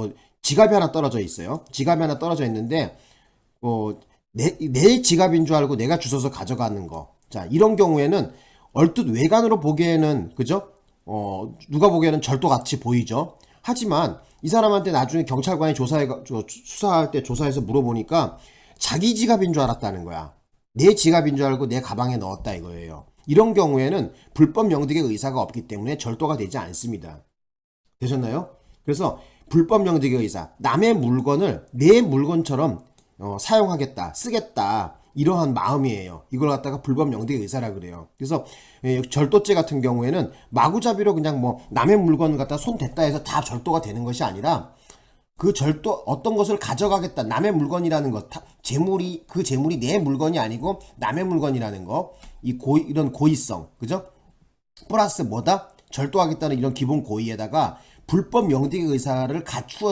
뭐 지갑이 하나 떨어져 있어요. 지갑이 하나 떨어져 있는데 어, 내, 내 지갑인 줄 알고 내가 주워서 가져가는 거. 자, 이런 경우에는 얼뜻 외관으로 보기에는 그죠? 어, 누가 보기에는 절도 같이 보이죠. 하지만 이 사람한테 나중에 경찰관이 조사해 수사할 때 조사해서 물어보니까 자기 지갑인 줄 알았다는 거야. 내 지갑인 줄 알고 내 가방에 넣었다 이거예요. 이런 경우에는 불법 명득의 의사가 없기 때문에 절도가 되지 않습니다. 되셨나요? 그래서 불법 명득의 의사, 남의 물건을 내 물건처럼 어, 사용하겠다, 쓰겠다 이러한 마음이에요. 이걸 갖다가 불법 명득의 의사라 그래요. 그래서 예, 절도죄 같은 경우에는 마구잡이로 그냥 뭐 남의 물건 갖다 손 댔다 해서 다 절도가 되는 것이 아니라 그 절도 어떤 것을 가져가겠다 남의 물건이라는 것 타- 재물이 그 재물이 내 물건이 아니고 남의 물건이라는 거 이 고 이런 고의성 그죠 플러스 뭐다 절도하겠다는 이런 기본 고의에다가 불법 명득의 의사를 갖추어